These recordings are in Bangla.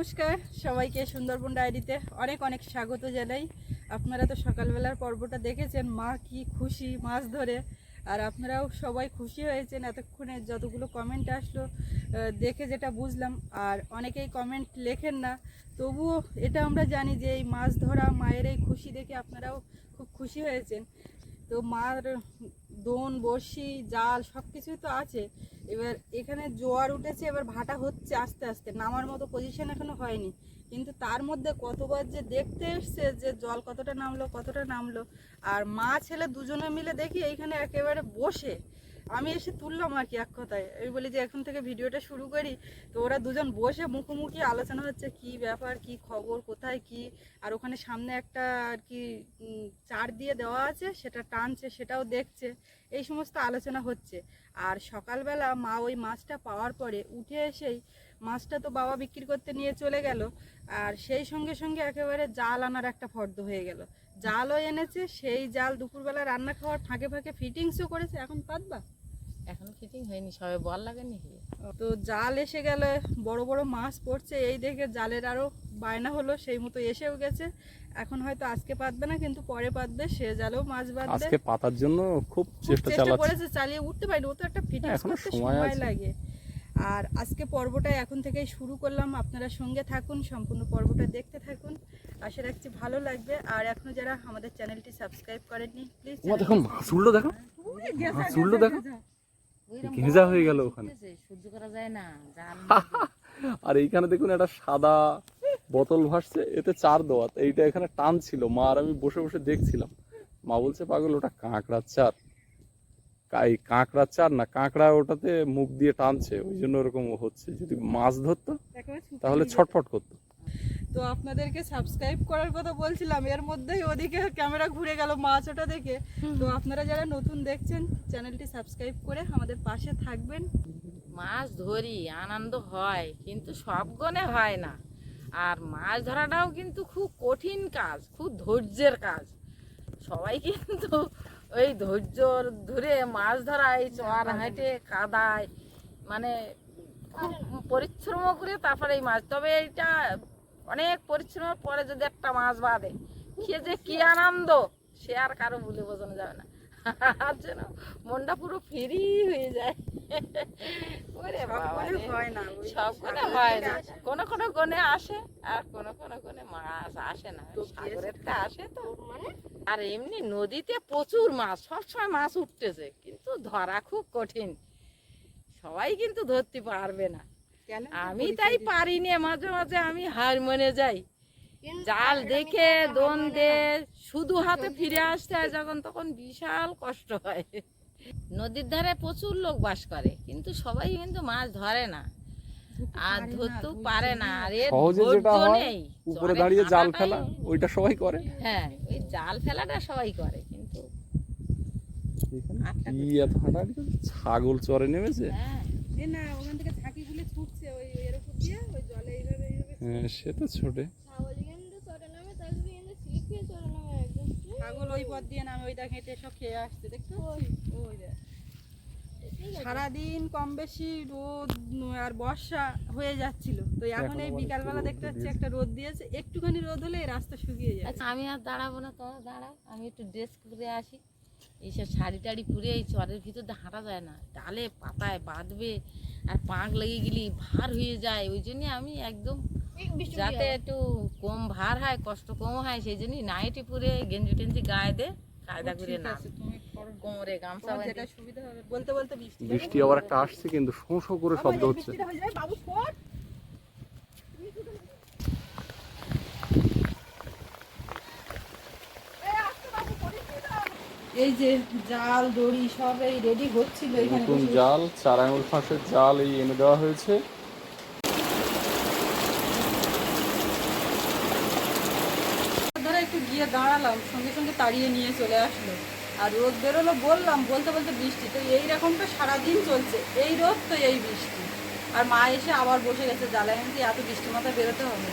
নমস্কার, সবাইকে সুন্দরবন ডায়েরিতে অনেক অনেক স্বাগত জানাই। আপনারা তো সকালবেলার পর্বটা দেখেছেন, মা কি খুশি মাছ ধরে। আর আপনারাও সবাই খুশি হয়েছেন এতক্ষণে যতগুলো কমেন্ট আসলো দেখে যেটা বুঝলাম। আর অনেকেই কমেন্ট লেখেন না, তবুও এটা আমরা জানি যে এই মাছ ধরা মায়ের এই খুশি দেখে আপনারাও খুব খুশি হয়েছেন। তো মার দোন, বড়শি, জাল সব কিছুই তো আছে। এবার এখানে জোয়ার উঠেছে, এবার ভাটা হচ্ছে আস্তে আস্তে। নামার মতো পজিশন এখনও হয়নি। কিন্তু তার মধ্যে কতবার যে দেখতে এসছে যে জল কতটা নামলো কতটা নামলো। আর মা ছেলে দুজনে মিলে দেখি এইখানে একেবারে বসে। আমি এসে তুললাম আর কি এক কথায়। আমি বলি যে, এখন থেকে ভিডিওটা শুরু করি। তো ওরা দুজন বসে মুখোমুখি আলোচনা হচ্ছে, কি ব্যাপার, কি খবর, কোথায়, কি? আর ওখানে সামনে একটা আর কি চার দিয়ে দেওয়া আছে, সেটা টানছে, সেটাও দেখছে। এই সমস্ত আলোচনা হচ্ছে। আর সকালবেলা মা ওই মাছটা পাওয়ার পরে উঠে এসেই মাছটা তো বাবা বিক্রি করতে নিয়ে চলে গেল। আর সেই সঙ্গে সঙ্গে একেবারে জাল আনার একটা ফর্দ হয়ে গেল। জালও এনেছে, সেই জাল দুপুরবেলা রান্না খাওয়ার ফাঁকে ফাঁকে ফিটিংসও করেছে। এখন পাতবা? এখন ফিটিং হয়নি সবে বল লাগে নাকি তো জাল এসে গেলে বড় বড় মাছ পড়ছে এই দেখে জালের আরও বায়না হলো সেই মতো এসেও গেছে। এখন হয়তো আজকে পাতবে না কিন্তু পরে পাতবে সে জালেও মাছ বাঁধবে। আজকে পাতার জন্য খুব চেষ্টা চেষ্টা চালাচ্ছে। করেছে চালিয়ে উঠতে পারিনি ও তো একটা এখনও করতে সময় লাগে। আর আজকে পর্বটা এখন থেকেই শুরু করলাম আপনারা সঙ্গে থাকুন সম্পূর্ণ পর্বটা দেখতে থাকুন। আশা রাখছি ভালো লাগবে আর এখনও যারা আমাদের চ্যানেলটি সাবস্ক্রাইব করেননি প্লিজ দেখো। মাছ উল্টো দেখো। দেখো ঘেঁজা হয়ে গেল ওখানে। সহ্য করা যায় না আর এইখানে দেখুন একটা সাদা বোতল ভাসছে এতে চার দোয়াত এইটা এখানে টান ছিল মা আর আমি বসে বসে দেখছিলাম। মা বলছে পাগল ওটা কাঁকড়ার চার। এই কাঁকড়ার চার না কাঁকড়া ওটাতে মুখ দিয়ে টানছে ওই জন্য ওরকম হচ্ছে। যদি মাছ ধরতো তাহলে ছটফট করতো। তো আপনাদেরকে সাবস্ক্রাইব করার কথা বলছিলাম এর মধ্যেই ওদিকে ক্যামেরা ঘুরে গেল মাছ ওটা দেখে। তো আপনারা যারা নতুন দেখছেন চ্যানেলটি সাবস্ক্রাইব করে আমাদের পাশে থাকবেন। মাছ ধরি আনন্দ হয় কিন্তু সব গনে হয় না। আর মাছ ধরাটাও কিন্তু খুব কঠিন কাজ খুব ধৈর্যের কাজ। সবাই কিন্তু ওই ধৈর্য ধরে মাছ ধরায় চর হাঁটে কাদায় মানে খুব পরিশ্রম করে তারপরে এই মাছ। তবে এইটা অনেক পরিশ্রমের পরে যদি একটা মাছ বাঁধে খেয়ে যে কি আনন্দ? সে আর কারও বলে বোঝানো যাবে না। আর যেন মনটা পুরো ফ্রি হয়ে যায়। ওরে বাবা হয় না সব কোনে হয় না। কোনো কোনো কোনে আসে আর কোনো কোনো কোনে মাছ আসে না। তো সাগরেরটা আসে তো। আর এমনি নদীতে প্রচুর মাছ সবসময় মাছ উঠতেছে কিন্তু ধরা খুব কঠিন। সবাই কিন্তু ধরতে পারবে না? আমি তাই পারিনি মাঝে মাঝে আমি হার মনে যাই। জাল দেখে দোন শুধু হাতে ফিরে আসতে হয় যখন তখন বিশাল কষ্ট হয়। নদীর ধারে প্রচুর লোক বাস করে কিন্তু সবাই কিন্তু মাছ ধরে না। আর পারে ধরতেও পারে না আর এর ধৈর্য নেই। উপরে দাঁড়িয়ে জাল ফেলা ওইটা সবাই করে। হ্যাঁ ওই জাল ফেলাটা সবাই করে কিন্তু কি এত হাঁটাহাঁটি ছাগল চরে নেমেছে? হ্যাঁ। না ওখান থেকে ঝাঁকিগুলো ছুটছে ওই এর উপর দিয়ে ওই জলে এইভাবে এইভাবে হ্যাঁ সে তো ছোটে। ছাগল ওই পথ দিয়ে নামে ওই দেখ হেঁটে সব খেয়ে আসছে দেখতে ওই দেখ। সারাদিন কম বেশি রোদ আর বর্ষা হয়ে যাচ্ছিল। তো এখন এই বিকালবেলা দেখতে পাচ্ছি একটা রোদ দিয়েছে। একটুখানি রোদ হলে এই রাস্তা শুকিয়ে যায়। আচ্ছা আমি আর দাঁড়াবো না তোমরা দাঁড়াও। আমি একটু ড্রেস করে আসি। এইসব শাড়ি টাড়ি পরে এই চরের ভিতর দিয়ে হাঁটা যায় না। ডালে পাতায় বাঁধবে আর পাঁক লেগে গেলি ভার হয়ে যায়। ওই জন্য আমি একদম যাতে একটু কম ভার হয় কষ্ট কম হয় সেই জন্যই নাইটি পরে গেঞ্জি টেঞ্জি গায়ে দে কায়দা করে না তুমি কোমরে গামছা বাঁধে যেটা সুবিধা হবে বলতে বলতে বৃষ্টি বৃষ্টি আবার একটা আসছে কিন্তু শো শো করে শব্দ হচ্ছে। এই যে জাল দড়ি সব এই রেডি হচ্ছিল এখানে নতুন। জাল চার আঙুল ফাঁসের জাল এই এনে দেওয়া হয়েছে। ধরে দাঁড়ালাম সঙ্গে সঙ্গে তাড়িয়ে নিয়ে চলে আসলো। আর রোদ বেরোলো বললাম বলতে বলতে বৃষ্টি। তো এই রকমটা সারাদিন চলছে এই রোদ তো এই বৃষ্টি। আর মা এসে আবার বসে গেছে জ্বালায় আমি এত বৃষ্টি মাথায় বেরোতে হবে।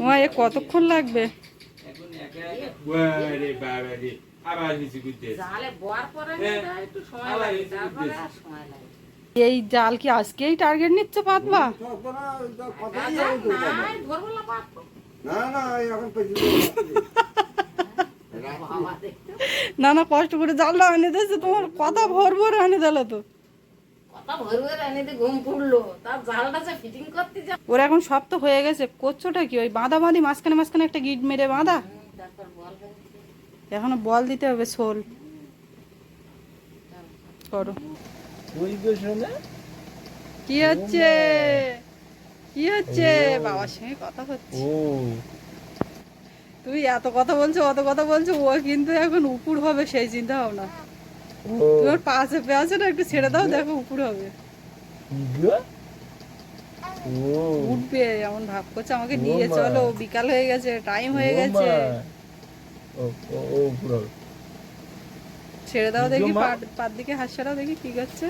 মা এ কতক্ষণ লাগবে? ওরে বাবা রে আবার নিচে ঘুরতে জালে বোয়ার পরে হ্যাঁ। একটু সময় আবার লাগে এসে তারপরে ঘুরতেছে। আর সময় লাগে। এই জাল কি আজকেই টার্গেট নিচ্ছে পাতবা ধরবো না। না না এখন না না কষ্ট করে জালটা এনে দিয়েছে তোমার কথা ভর ভর এনে দিল তো। ওরা এখন সব তো হয়ে গেছে করছোটা কি? ওই বাঁধা বাঁধি মাঝখানে মাঝখানে একটা গিট মেরে বাঁধা? তারপর এখনও বল দিতে হবে শোল। করো। ওই গো শোনা কি হচ্ছে? কি হচ্ছে? বাবার সঙ্গে কথা হচ্ছে। তুমি এত কথা বলছো অত কথা বলছো ও কিন্তু এখন উপুর হবে সেই চিন্তা ভাবনা তোমার পাশে পেয়েছে না? একটু ছেড়ে দাও দেখো উপুর হবে। উঠবে? এমন ভাব করছে আমাকে নিয়ে চলো বিকাল হয়ে গেছে টাইম হয়ে গেছে। পুরো ছেড়ে দাও দেখি পাট দিকে ছাড়াও দেখি কি করছে?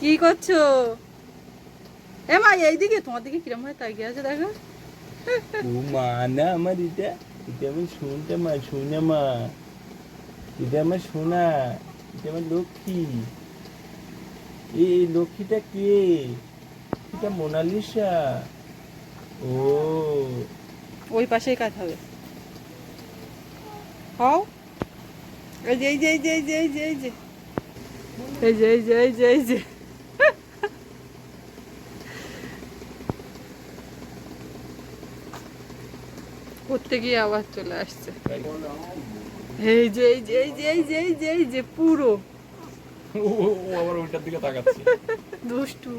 কি করছ? এ মা এইদিকে তোমার দিকে কিরম হয় তাকিয়ে আছে দেখো। ও মা না আমার এটা এটা আমি শুনতে মা শুনে মা। এটা আমার শোনা এটা আমার লক্ষ্মী। এই লক্ষ্মীটা কে? এটা মোনালিসা। ও। ওই পাশেই কাজ হবে। হও। এই যে এই যে এই যে এই যে এই যে এই যে এই যে এই যে এই যে এই যে করতে গিয়ে আবার চলে আসছে। এই যে এই যে এই যে এই যে এই যে এই যে পুরো। ও আবার ওইটার দিকে তাকাচ্ছে। দুষ্টু।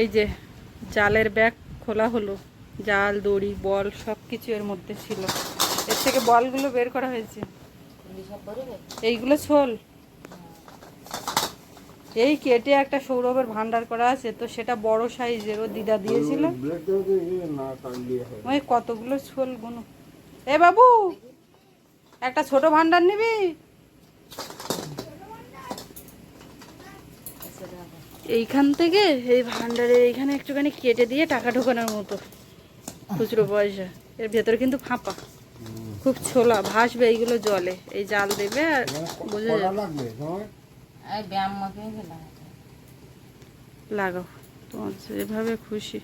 এই যে জালের ব্যাগ খোলা হলো। জাল দড়ি বল সব কিছু এর মধ্যে ছিল। এর থেকে বলগুলো বের করা হয়েছে। এইগুলো ছোল। এই কেটে একটা সৌরভের ভান্ডার করা আছে তো সেটা বড় সাইজের ও দিদা দিয়েছিল। ওই কতগুলো ছোল গুনো। এ বাবু একটা ছোট ভান্ডার নিবি? এইখান থেকে এই ভান্ডারে এইখানে একটুখানি কেটে দিয়ে টাকা ঢোকানোর মতো খুচরো পয়সা। এর ভেতরে কিন্তু ফাঁপা খুব ছোলা ভাসবে এইগুলো জলে এই জাল দেবে আর বোঝা যাবে লাগাও তোমার যেভাবে খুশি।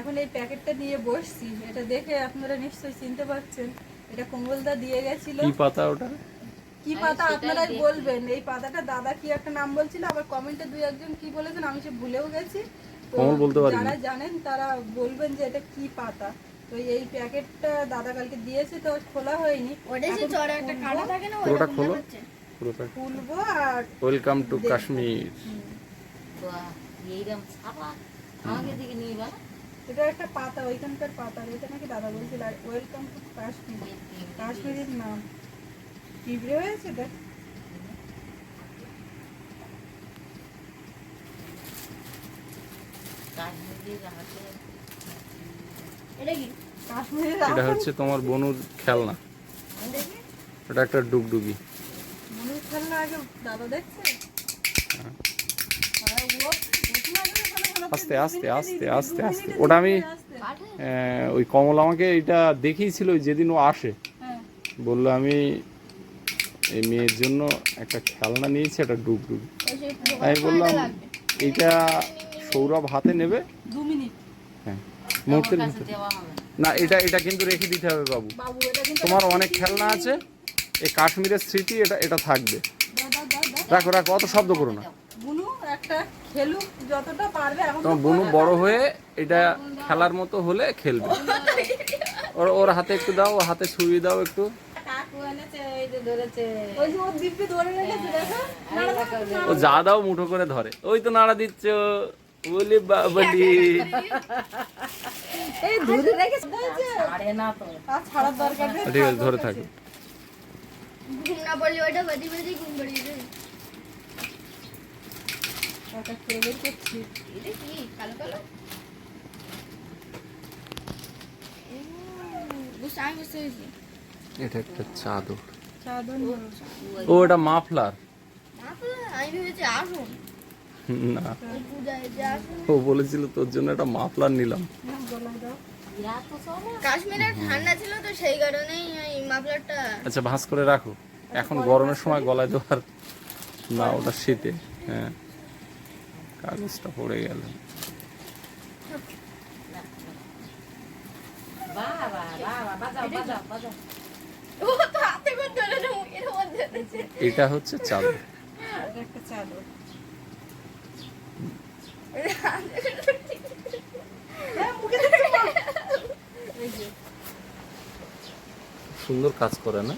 এখন এই প্যাকেটটা নিয়ে বসছি এটা দেখে আপনারা নিশ্চয়ই চিনতে পারছেন। এটা কমলদা দিয়ে গেছিল। কি পাতা ওটা? কি পাতা আপনারাই বলবেন? এই পাতাটা দাদা কি একটা নাম বলছিল আবার কমেন্টে দুই একজন কি বলেছেন আমি সে ভুলেও গেছি। কমল বলতে পারিনি। যারা জানেন তারা বলবেন যে এটা কি পাতা। তো এই প্যাকেটটা দাদা কালকে দিয়েছে তো খোলা হয়নি। এখন খুলবো- পুরোটা খোলো? পুরোটা? খুলবো আর ওয়েলকাম টু কাশ্মীর তো এইরকম ছাপা। আমাকে দিকে নিয়ে গেল এটা একটা পাতা ওইখানকার পাতা এটা নাকি দাদা বলছিল ওয়েলকাম টু কাশ্মীর কাশ্মীরের নাম। পিঁপড়ে হয়েছে দেখ। কাশ্মীরের হাতে এটা হচ্ছে তোমার বনুর খেলনা। এটা একটা ডুগডুগি। খেলনা আগে দাদা দেখছে? হ্যাঁ, করে আস্তে আস্তে আস্তে আস্তে আস্তে। ওটা আমি। আহ, ওই কমল আমাকে এটা দেখিয়েছিল ওই যেদিন ও আসে। হ্যাঁ। বলল আমি এই মেয়ের জন্য একটা খেলনা নিয়েছি একটা ডুগডুগি। আমি বললাম এইটা সৌরভ হাতে নেবে? দু মিনিট। হ্যাঁ। মুহূর্তের ভিতরে না। এটা এটা কিন্তু রেখে দিতে হবে বাবু। বাবু এটা কিন্তু তোমার অনেক খেলনা আছে এই কাশ্মীরের স্মৃতি এটা এটা থাকবে। রাখো রাখো অত শব্দ করো না। বুনু একটা খেলুক যতটা পারবে এখন তো তোমার বনু বড় হয়ে এটা খেলার মতো হলে খেলবে। ওর ওর হাতে একটু দাও ওর হাতে ছুঁয়ে দাও একটু। কাকু এনেছে এই যে ধরেছে। ওই যে ওর দিব্যি ধরে রেখেছে দেখো। ও যা দাও মুঠো করে ধরে। ওই তো নাড়া দিচ্ছ বলি বাবলি এই ধরে রেখেছে ছাড়ে না তো আর ছাড়ার দরকার নেই। ঠিক আছে ধরে থাকো। ঘুম না পড়লে ওটা বাদি বাদি ঘুম দেবে একটা করে বের করছি। এটা কি কালো কালো? এটা একটা চাদর। চাদর ও এটা মাফলার। মাফলা আমি ভেবেছি আসুন। না। ও বলেছিল তোর জন্য একটা মাফলার নিলাম। গলায় দাও ইয়া তো চলে কাশ্মীরে ঠান্ডা ছিল তো সেই কারণেই ওই মাফলারটা আচ্ছা ভাঁজ করে রাখো। এখন গরমের সময় গলায় দেওয়ার না ওটা শীতে। হ্যাঁ। কাগজটা পড়ে গেল। বাবা বাবা বাজাও সুন্দর কাজ করে না?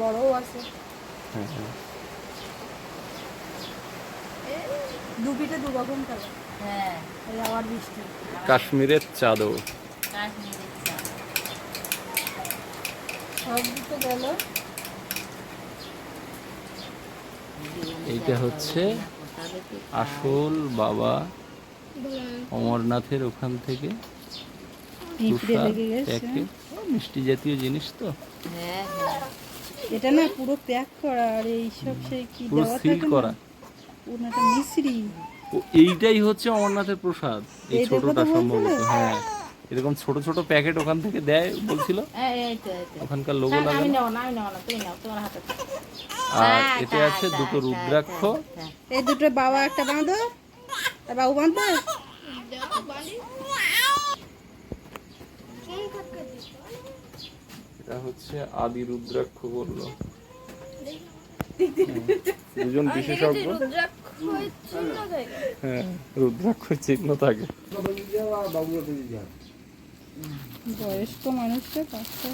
বড়ও আছে। হ্যাঁ হ্যাঁ। দুপিঠে দু রকম কালার। হ্যাঁ। এই আবার বৃষ্টি কাশ্মীরের চাদর। কাশ্মীরি চা সব দিতে গেল। এইটা হচ্ছে আসল বাবা অমরনাথের ওখান থেকে মিষ্টি জাতীয় জিনিস তো। এটা না পুরো প্যাক করা আর এইসব সেই কি দেওয়া সিল করা। মিশ্রি। ও, এইটাই হচ্ছে অমরনাথের প্রসাদ। এই ছোটটা সম্ভবত হ্যাঁ। এরকম ছোট ছোট প্যাকেট ওখান থেকে দেয় বলছিল। তো ওখানকার লোগো থাক। আর এতে আছে দুটো রুদ্রাক্ষ। এই দুটো বাবা একটা বাঁধো। বাবু দিছ এটা হচ্ছে আদি রুদ্রাক্ষ বলল। দুজন বিশেষজ্ঞ। রুদ্রাক্ষ চিহ্ন থাকে। হ্যাঁ রুদ্রাক্ষ চিহ্ন থাকে। বয়স্ক মানুষটা পাঁচটা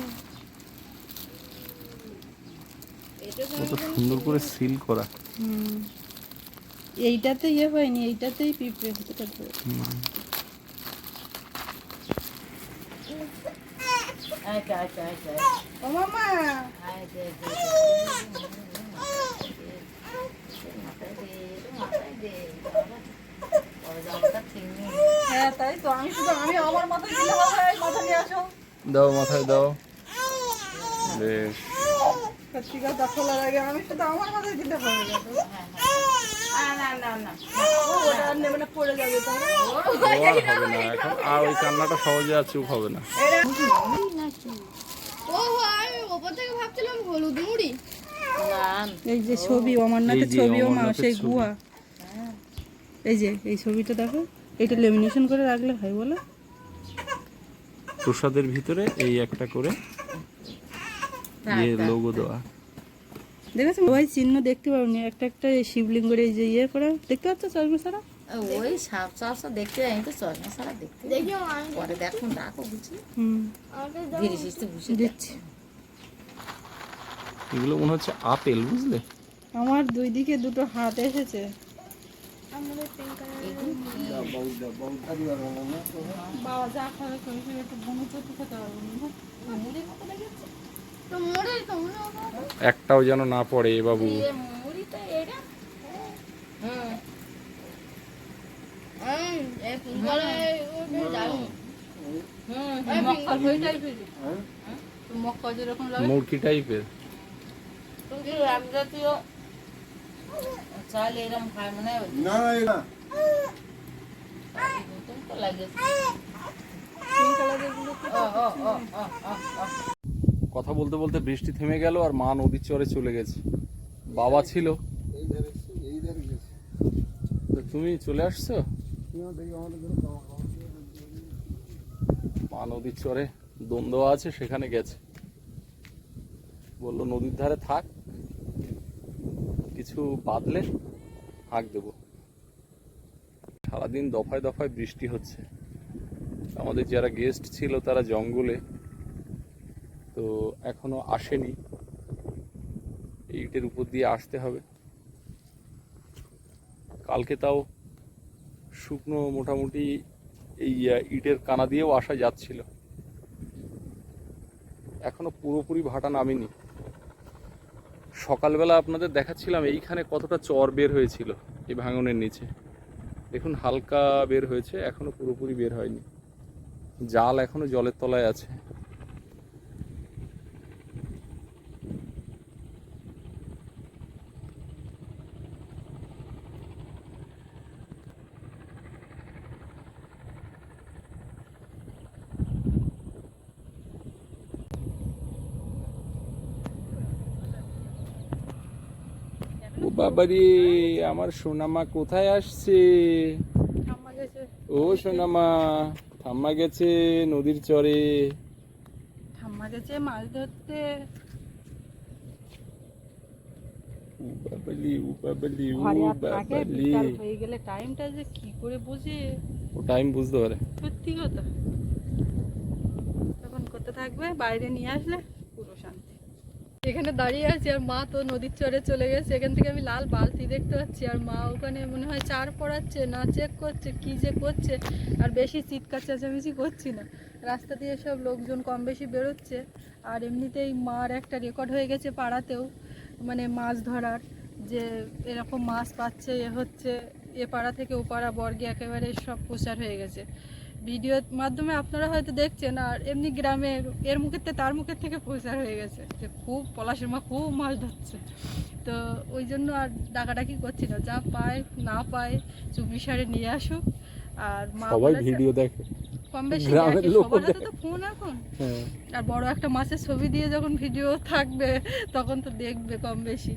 কত সুন্দর করে সিল করা। হুম। এইটাতে ইয়ে হয়নি এইটাতেই পিঁপড়ে হতে তো, এই তো। ও মামা। হ্যাঁ তাই তো আমি শুধু আমি আমার মাথায় দিলে হবে মাথা নিয়ে আসো। দাও মাথায় দাও। বেশ। আমি শুধু আমার মাথায় দিলে হবে না, না, না। ওটা নেবে না পড়ে যাবে তাহলে ও আর হবে না এখন আর ওই কান্নাটা সহজে আর চুপ হবে না। ও আমি ওপর থেকে ভাবছিলাম হলুদ মুড়ি। এই যে ছবি অমরনাথের এই ছবি ও মা সেই ছবি। গুহা। এই যে এই ছবিটা দেখো। এটা লেমিনেশন করে রাখলে হয় বলো। প্রসাদের ভিতরে এই একটা করে ইয়ে লোগো দেওয়া। দেখেছ? ওই চিহ্ন দেখতে পাবনি একটা একটা এই শিবলিঙ্গের এই যে ইয়ে করে। দেখতে পাচ্ছ চশমা ছাড়া? ওই সাপ চর্চা দেখতে যাই তো চশমা ছাড়া দেখতে যাই। দেখি পরে দেখুন ডাকো বুঝি। হুম। ধীরে সুস্থে বুঝে দিচ্ছি। এগুলো মনে হচ্ছে আপেল বুঝলে? আমার দুই দিকে দুটো হাত এসেছে। বাবা যা খাবে একটু চটু খেতে পারব হয় একটাও যেন না পড়ে বাবু। টাইপের লাগে। মুরগি টাইপের। জাতীয় চাল এরকম খায় মানে না না তো লাগে কথা বলতে বলতে বৃষ্টি থেমে গেল আর মা নদীর চরে চলে গেছে। বাবা ছিল। তো তুমি চলে আসছো? মা নদীর চরে দ্বন্দ্ব আছে সেখানে গেছে। বলল নদীর ধারে থাক। কিছু বাদলে হাঁক দেবো। সারাদিন দফায় দফায় বৃষ্টি হচ্ছে। আমাদের যারা গেস্ট ছিল তারা জঙ্গলে, তো এখনও আসেনি। ইটের উপর দিয়ে আসতে হবে। কালকে তাও শুকনো মোটামুটি এই ইটের কানা দিয়েও আসা যাচ্ছিল। এখনও পুরোপুরি ভাটা নামেনি। সকালবেলা আপনাদের দেখাচ্ছিলাম এইখানে কতটা চর বের হয়েছিল এই ভাঙনের নিচে। দেখুন, হালকা বের হয়েছে এখনও পুরোপুরি বের হয়নি। জাল এখনও জলের তলায় আছে। বাবারে আমার সোনামা কোথায় আসছে? ও সোনামা ঠাম্মা গেছে নদীর চরে। ঠাম্মা গেছে মাছ ধরতে। হয়ে গেলে টাইমটা যে কি করে বুঝে? ও টাইম বুঝতে পারে। সত্যি কথা। তখন করতে থাকবে? বাইরে নিয়ে আসলে? এখানে দাঁড়িয়ে আছি আর মা তো নদীর চরে চলে গেছে। এখান থেকে আমি লাল বালতি দেখতে পাচ্ছি আর মা ওখানে মনে হয় চার পড়াচ্ছে, না চেক করছে, কি যে করছে। আর বেশি চিৎকার চেঁচামেচি করছি না। রাস্তা দিয়ে সব লোকজন কম বেশি বেরোচ্ছে। আর এমনিতেই মার একটা রেকর্ড হয়ে গেছে পাড়াতেও মানে মাছ ধরার, যে এরকম মাছ পাচ্ছে, এ হচ্ছে, এ পাড়া থেকে ও পাড়া বর্গে একেবারে সব প্রচার হয়ে গেছে। ভিডিওর মাধ্যমে আপনারা হয়তো দেখছেন আর এমনি গ্রামে এর মুখের থেকে তার মুখের থেকে প্রচার হয়ে গেছে যে খুব পলাশের মা খুব মাছ ধরছে। তো ওই জন্য আর ডাকাডাকি করছি না যা পায় না পায় চুপড়ি সারে নিয়ে আসুক। আর মা সবাই ভিডিও দেখে কম বেশি গ্রামের হাতে তো ফোন এখন। হ্যাঁ। আর বড় একটা মাছের ছবি দিয়ে যখন ভিডিও থাকবে তখন তো দেখবে কম বেশি।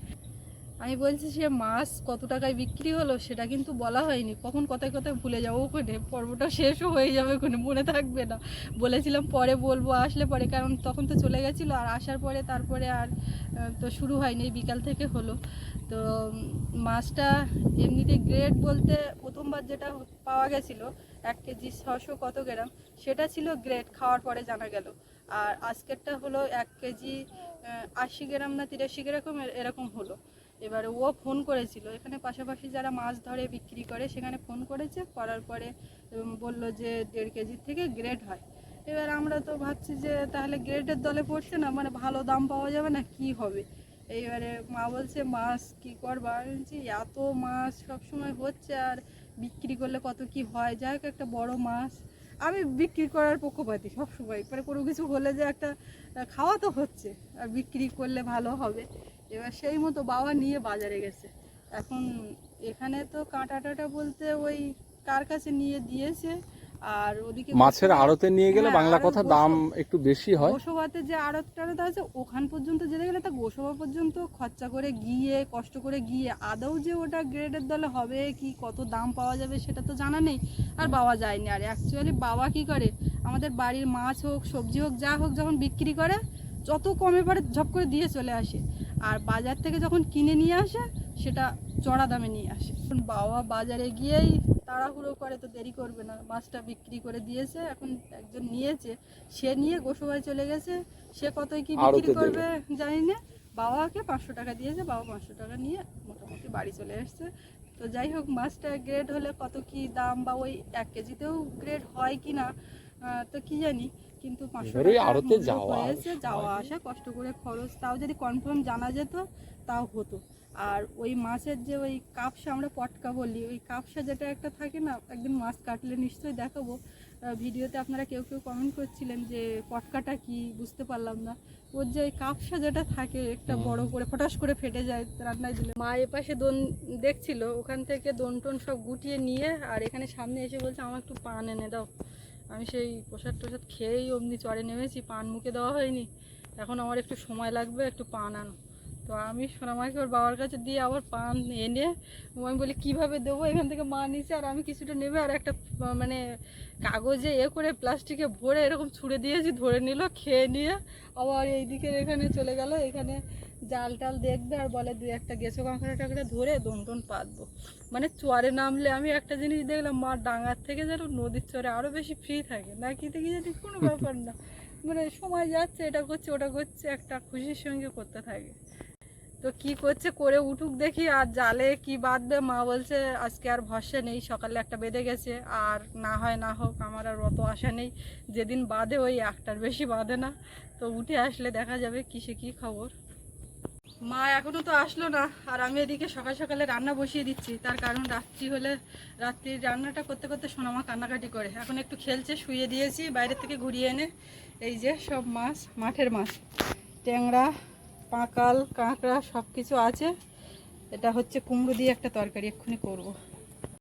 আমি বলছি, সে মাছ কত টাকায় বিক্রি হলো সেটা কিন্তু বলা হয়নি। কখন কথায় কথায় ভুলে যাব ওখানে? পর্বটা শেষও হয়ে যাবে ওখানে, মনে থাকবে না। বলেছিলাম, পরে বলব, আসলে পরে। কারণ তখন তো চলে গেছিল আর আসার পরে তারপরে আর তো শুরু হয়নি, বিকাল থেকে হলো। তো মাছটা এমনিতে গ্রেড বলতে প্রথমবার যেটা পাওয়া গেছিল, এক কেজি ছশো কত গ্রাম, সেটা ছিল গ্রেড খাওয়ার পরে জানা গেল। আর আজকেরটা হলো এক কেজি আশি গ্রাম না তিরাশি গ্রাম এরকম হলো। এবারে ও ফোন করেছিল। এখানে পাশাপাশি যারা মাছ ধরে বিক্রি করে সেখানে ফোন করেছে। করার পরে বলল যে দেড় কেজির থেকে গ্রেড হয়। এবার আমরা তো ভাবছি যে তাহলে গ্রেডের দলে পড়ছে না মানে ভালো দাম পাওয়া যাবে না, কি হবে? এইবারে মা বলছে, মাছ কি করবা? আমি বলছি, এত মাছ সবসময় হচ্ছে, আর বিক্রি করলে কত কি হয়? যাই হোক, একটা বড় মাছ। আমি বিক্রি করার পক্ষপাতি সবসময়। মানে কোনো কিছু হলে যে একটা খাওয়া তো হচ্ছে, আর বিক্রি করলে ভালো হবে। এবার সেই মতো বাবা নিয়ে বাজারে গেছে। এখন এখানে তো কাঁটা টাটা বলতে ওই কার কাছে নিয়ে দিয়েছে আর ওদিকে মাছের আড়তে নিয়ে গেলে হ্যাঁ, বাংলা কথা দাম একটু বেশি হয়। গোসবাতে যে আড়ত টাড়ত আছে ওখান পর্যন্ত যেতে গেলে তা গোসবা পর্যন্ত খরচা করে গিয়ে কষ্ট করে গিয়ে আদৌ যে ওটা গ্রেডের দলে হবে কি কত দাম পাওয়া যাবে সেটা তো জানা নেই আর বাবা যায়নি। আর অ্যাকচুয়ালি বাবা কি করে আমাদের বাড়ির মাছ হোক সবজি হোক যা হোক যখন বিক্রি করে যত কমে পারে ঝপ করে দিয়ে চলে আসে। আর বাজার থেকে যখন কিনে নিয়ে আসে সেটা চড়া দামে নিয়ে আসে। বাবা বাজারে গিয়েই তাড়াহুড়ো করে তো দেরি করবে না। মাছটা বিক্রি করে দিয়েছে এখন একজন নিয়েছে। সে নিয়ে গোসবাই চলে গেছে। সে কতই কি বিক্রি করবে জানি না বাবাকে পাঁচশো টাকা দিয়েছে বাবা পাঁচশো টাকা নিয়ে মোটামুটি বাড়ি চলে এসছে। তো যাই হোক মাছটা গ্রেড হলে কত কি দাম বা ওই এক কেজিতেও গ্রেড হয় কি না তো কি জানি। কিন্তু পাঁচশো টাকা যাওয়া আসা কষ্ট করে খরচ তাও যদি কনফার্ম জানা যেত তাও হতো। আর ওই মাছের যে ওই কাপসা আমরা পটকা বলি ওই কাপসা যেটা একটা থাকে না একদিন মাছ কাটলে নিশ্চয়ই দেখাবো। ভিডিওতে আপনারা কেউ কেউ কমেন্ট করছিলেন যে পটকাটা কি বুঝতে পারলাম না। ওর যে ওই কাপসা যেটা থাকে একটা বড় করে ফটাস করে ফেটে যায় রান্নায় দিলে। মা এপাশে দোন দেখছিল ওখান থেকে দোন টোন সব গুটিয়ে নিয়ে আর এখানে সামনে এসে বলছে আমার একটু পান এনে দাও। আমি সেই প্রসাদ টোসাদ খেয়েই অমনি চড়ে নেমেছি পান মুখে দেওয়া হয়নি। এখন আমার একটু সময় লাগবে একটু পান আনো। তো আমি সোনামাকে ওর বাবার কাছে দিয়ে আবার পান এনে আমি বলি, কীভাবে দেবো? এখান থেকে মা নিচে আর আমি কিছুটা নেবে আর একটা মানে কাগজে এ করে প্লাস্টিকে ভরে এরকম ছুঁড়ে দিয়েছি, ধরে নিল, খেয়ে নিয়ে আবার এই দিকের এখানে চলে গেল। এখানে জাল টাল দেখবে আর বলে দু একটা গেছো কাঁকড়া টাকড়া ধরে দন টন পাতবো। মানে চরে নামলে আমি একটা জিনিস দেখলাম, মা ডাঙার থেকে যেন নদীর চরে আরও বেশি ফ্রি থাকে। না কি থেকে জানি কোনো ব্যাপার না। মানে সময় যাচ্ছে, এটা করছে, ওটা করছে, একটা খুশির সঙ্গে করতে থাকে। তো কি করছে? করে উঠুক দেখি আর জালে কি বাঁধবে? মা বলছে, আজকে আর ভরসা নেই, সকালে একটা বেঁধে গেছে। আর না হয় না হোক, আমার আর অত আশা নেই। যেদিন বাঁধে, ওই একটার বেশি বাঁধে না। তো উঠে আসলে দেখা যাবে কিসে কি খবর। মা এখনও তো আসলো না, আর আমি এদিকে সকাল সকালে রান্না বসিয়ে দিচ্ছি। তার কারণ রাত্রি হলে, রাত্রির রান্নাটা করতে করতে সোনামা কান্নাকাটি করে। এখন একটু খেলছে, শুয়ে দিয়েছি বাইরে থেকে ঘুরিয়ে এনে। এই যে সব মাছ, মাঠের মাছ। ট্যাংরা পাঁকাল কাঁকড়া সব কিছু আছে এটা হচ্ছে কুমড়ো দিয়ে একটা তরকারি এক্ষুনি করব।